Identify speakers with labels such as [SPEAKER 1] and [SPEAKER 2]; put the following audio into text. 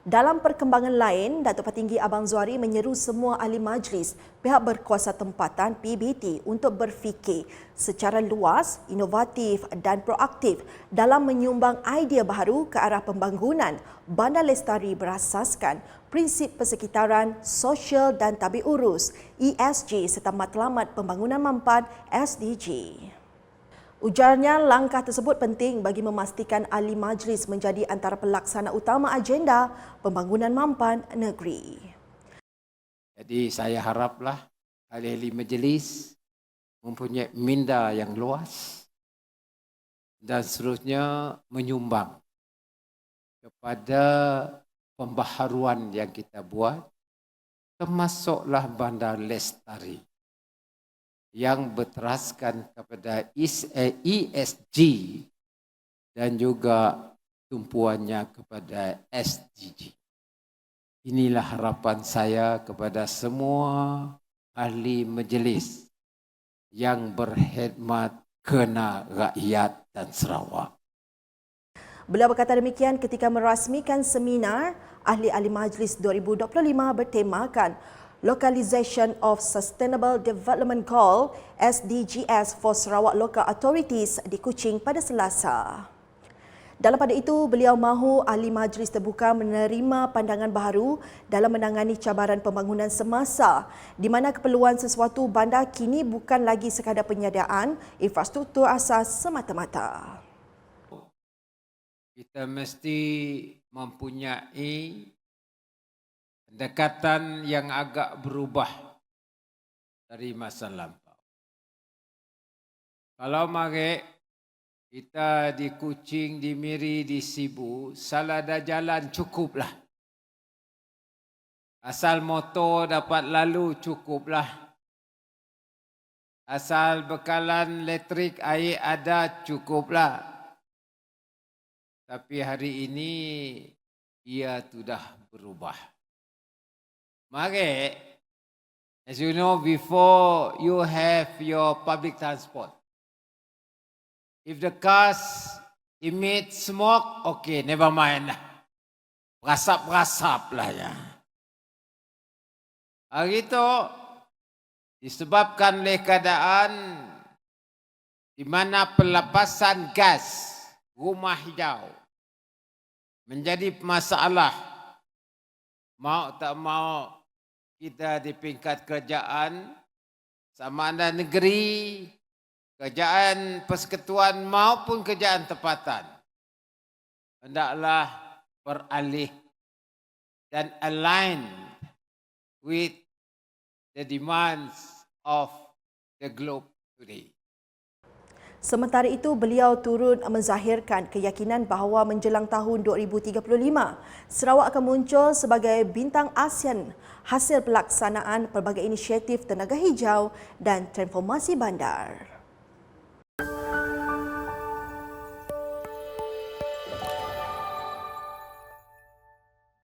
[SPEAKER 1] Dalam perkembangan lain, Datuk Petinggi Abang Zuari menyeru semua ahli majlis pihak berkuasa tempatan PBT untuk berfikir secara luas, inovatif dan proaktif dalam menyumbang idea baharu ke arah pembangunan bandar lestari berasaskan prinsip persekitaran, sosial dan tabi urus ESG serta matlamat pembangunan mampan SDG. Ujarnya langkah tersebut penting bagi memastikan ahli majlis menjadi antara pelaksana utama agenda pembangunan mampan negeri.
[SPEAKER 2] Jadi saya haraplah ahli-ahli majlis mempunyai minda yang luas dan seterusnya menyumbang kepada pembaharuan yang kita buat termasuklah bandar lestari yang berteraskan kepada ESG dan juga tumpuannya kepada SDG. Inilah harapan saya kepada semua ahli majlis yang berkhidmat kena rakyat dan Sarawak.
[SPEAKER 1] Beliau berkata demikian ketika merasmikan seminar Ahli-Ahli Majlis 2025 bertemakan Localization of Sustainable Development Goal SDGs for Sarawak Local Authorities di Kuching pada Selasa. Dalam pada itu, beliau mahu ahli majlis terbuka menerima pandangan baharu dalam menangani cabaran pembangunan semasa di mana keperluan sesuatu bandar kini bukan lagi sekadar penyediaan infrastruktur asas semata-mata.
[SPEAKER 2] Kita mesti mempunyai pendekatan yang agak berubah dari masa lampau. Kalau mari kita di Kuching, di Miri, di Sibu, salah ada jalan cukuplah. Asal motor dapat lalu cukuplah. Asal bekalan elektrik air ada cukuplah. Tapi hari ini ia sudah berubah. Mari, as you know, before you have your public transport, if the cars emit smoke, okay, never mind. Berasap-berasap lah ya. Hari itu, disebabkan oleh keadaan di mana pelepasan gas rumah hijau menjadi masalah mau tak mau kita di peringkat kerajaan sama ada negeri kerajaan persekutuan maupun kerajaan tempatan hendaklah beralih dan align with the demands of the globe today.
[SPEAKER 1] Sementara itu, beliau turut menzahirkan keyakinan bahawa menjelang tahun 2035, Sarawak akan muncul sebagai bintang ASEAN hasil pelaksanaan pelbagai inisiatif tenaga hijau dan transformasi bandar.